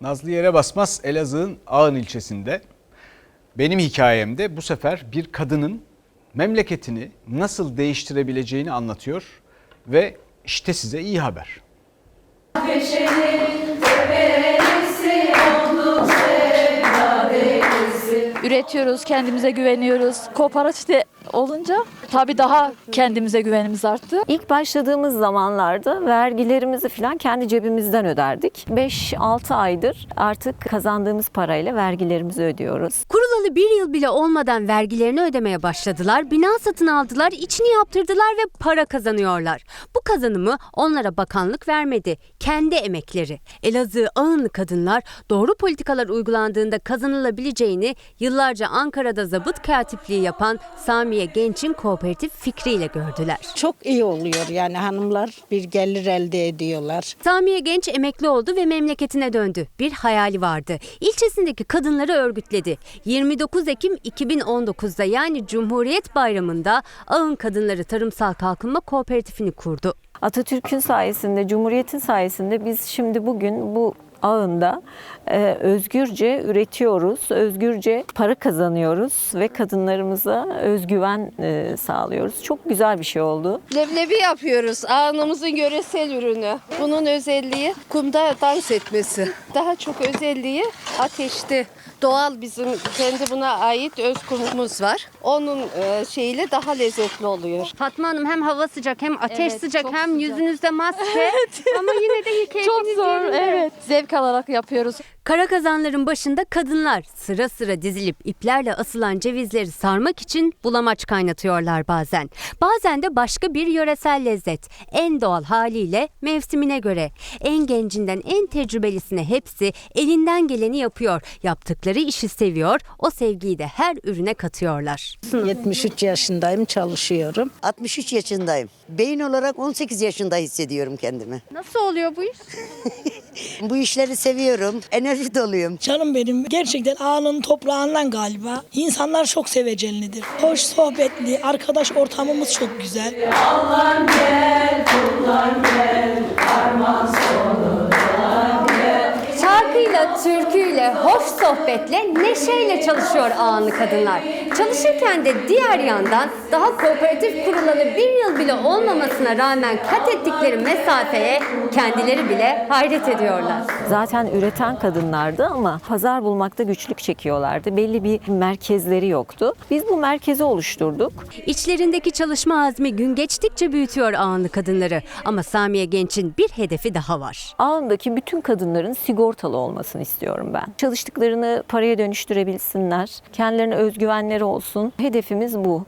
Nazlı Yere Basmaz Elazığ'ın Ağın ilçesinde. Benim hikayemde bu sefer bir kadının memleketini nasıl değiştirebileceğini anlatıyor ve işte size iyi haber. Üretiyoruz, kendimize güveniyoruz. Kooperatifte olunca tabii daha kendimize güvenimiz arttı. İlk başladığımız zamanlarda vergilerimizi falan kendi cebimizden öderdik. 5-6 aydır artık kazandığımız parayla vergilerimizi ödüyoruz. Kurulalı bir yıl bile olmadan vergilerini ödemeye başladılar, bina satın aldılar, içini yaptırdılar ve para kazanıyorlar. Bu kazanımı onlara bakanlık vermedi, kendi emekleri. Elazığ ağınlı kadınlar doğru politikalar uygulandığında kazanılabileceğini yıllarca Ankara'da zabıt katipliği yapan Samiye Genç'in kooperatif fikriyle gördüler. Çok iyi oluyor yani hanımlar bir gelir elde ediyorlar. Samiye Genç emekli oldu ve memleketine döndü. Bir hayali vardı. İlçesindeki kadınları örgütledi. 29 Ekim 2019'da yani Cumhuriyet Bayramı'nda Ağın Kadınları Tarımsal Kalkınma Kooperatifini kurdu. Atatürk'ün sayesinde, Cumhuriyet'in sayesinde biz şimdi bugün bu ağında e, özgürce üretiyoruz, özgürce para kazanıyoruz ve kadınlarımıza özgüven e, sağlıyoruz. Çok güzel bir şey oldu. Leblebi yapıyoruz. Ağınımızın yöresel ürünü. Bunun özelliği kumda dans etmesi. Daha çok özelliği ateşte. Doğal bizim kendi buna ait öz kumumuz var. Onun e, şeyiyle daha lezzetli oluyor. Fatma Hanım hem hava sıcak hem ateş Evet, sıcak çok hem sıcak. yüzünüzde maske ama yine de keyfiniz Çok zor, yerinde. evet. Zevk alarak yapıyoruz. Kara kazanların başında kadınlar sıra sıra dizilip iplerle asılan cevizleri sarmak için bulamaç kaynatıyorlar bazen. Bazen de başka bir yöresel lezzet. En doğal haliyle mevsimine göre. En gencinden en tecrübelisine hepsi elinden geleni yapıyor. Yaptıkları işi seviyor. O sevgiyi de her ürüne katıyorlar. 73 yaşındayım çalışıyorum. 63 yaşındayım. Beyin olarak 18 yaşında hissediyorum kendimi. Nasıl oluyor bu iş? Bu işleri seviyorum. Enerji doluyum. Canım benim gerçekten ağanın toprağından galiba. İnsanlar çok sevecenlidir. Hoş sohbetli, arkadaş ortamımız çok güzel. Şarkıyla, türküyle, hoş sohbetle, neşeyle çalışıyor ağanlı kadınlar. Çalışırken de diğer yandan daha kooperatif kurulalı bir yıl bile olmamasına rağmen kat ettikleri mesafeye kendileri bile hayret ediyorlar. Zaten üreten kadınlardı ama pazar bulmakta güçlük çekiyorlardı. Belli bir merkezleri yoktu. Biz bu merkezi oluşturduk. İçlerindeki çalışma azmi gün geçtikçe büyütüyor ağanlı kadınları. Ama Samiye Genç'in bir hedefi daha var. Ağındaki bütün kadınların sigortalı olmasını istiyorum ben. Çalıştıklarını paraya dönüştürebilsinler. Kendilerine özgüvenleri olsun. Hedefimiz bu.